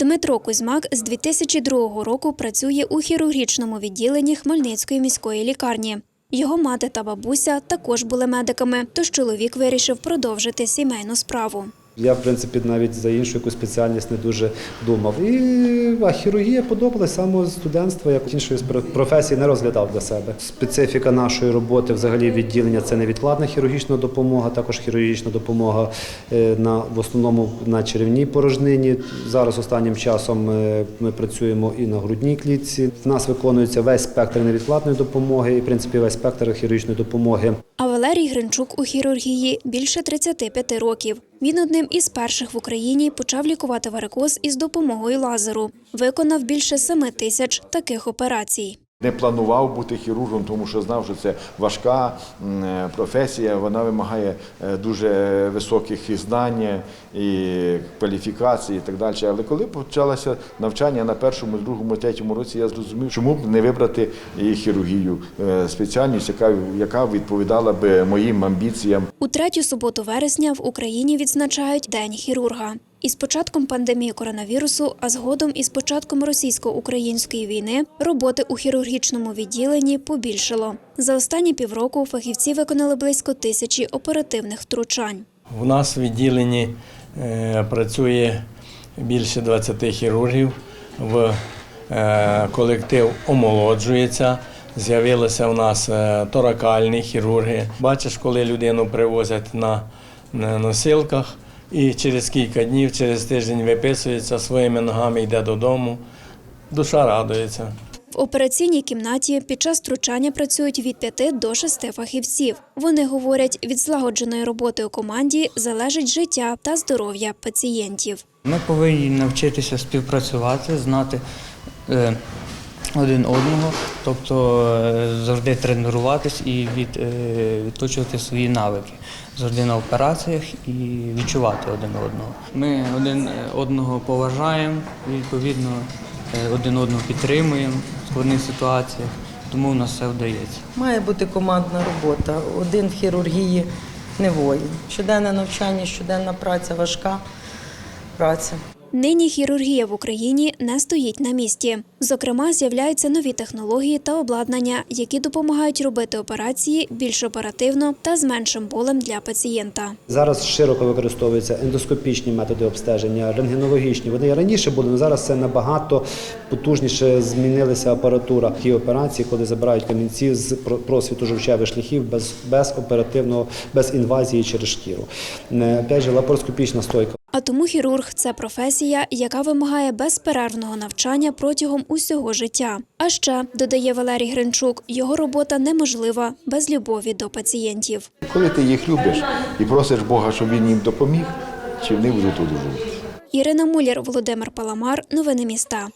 Дмитро Кузьмак з 2002 року працює у хірургічному відділенні Хмельницької міської лікарні. Його мати та бабуся також були медиками, тож чоловік вирішив продовжити сімейну справу. Я, в принципі, навіть за іншу якусь спеціальність не дуже думав. І а хірургія подобалась саме з студентства, як іншої професії не розглядав для себе. Специфіка нашої роботи, взагалі, відділення це невідкладна хірургічна допомога, також хірургічна допомога е, на в основному на черевній порожнині. Зараз останнім часом е, ми працюємо і на грудній клітці. В нас виконується весь спектр невідкладної допомоги і, в принципі, весь спектр хірургічної допомоги. Валерій Гринчук у хірургії більше 35 років. Він одним із перших в Україні почав лікувати варикоз із допомогою лазеру. Виконав більше 7 тисяч таких операцій. Не планував бути хірургом, тому що знав, що це важка е, професія, вона вимагає е, дуже високих і знань, і кваліфікації і так далі. Але коли почалося навчання на першому, другому, третьому році, я зрозумів, чому б не вибрати і хірургію, е, спеціальність, яка, яка відповідала би моїм амбіціям. У третю суботу вересня в Україні відзначають День хірурга. Із початком пандемії коронавірусу, а згодом із початком російсько-української війни, роботи у хірургічному відділенні побільшало. За останні півроку фахівці виконали близько тисячі оперативних втручань. У нас в відділенні е, працює більше 20 хірургів. В е, колектив омолоджується. З'явилися у нас е, торакальні хірурги. Бачиш, коли людину привозять на, на носилках і через кілька днів, через тиждень виписується своїми ногами, йде додому. Душа радується. В операційній кімнаті під час втручання працюють від 5 до 6 фахівців. Вони говорять, від злагодженої роботи у команді залежить життя та здоров'я пацієнтів. Ми повинні навчитися співпрацювати, знати е, один одного, тобто е, завжди тренуватись і від, е, відточувати свої навики. Завжди на операціях і відчувати один одного. Ми один е, одного поважаємо, відповідно, один одного підтримуємо в складних ситуаціях, тому у нас все вдається. Має бути командна робота. Один в хірургії не воїн. Щоденне навчання, щоденна праця, важка праця. Нині хірургія в Україні не стоїть на місці. Зокрема, з'являються нові технології та обладнання, які допомагають робити операції більш оперативно та з меншим болем для пацієнта. Зараз широко використовуються ендоскопічні методи обстеження, рентгенологічні. Вони раніше були, але зараз це набагато потужніше змінилася апаратура. Ті операції, коли забирають камінці з про- просвіту жовчевих шляхів без, без оперативного, без інвазії через шкіру. Е, Опять же, лапароскопічна стойка. А тому хірург це професія, яка вимагає безперервного навчання протягом усього життя. А ще додає Валерій Гринчук, його робота неможлива без любові до пацієнтів. Коли ти їх любиш і просиш Бога, щоб він їм допоміг, чи вони будуть одужувати. Ірина Муляр, Володимир Паламар. Новини міста.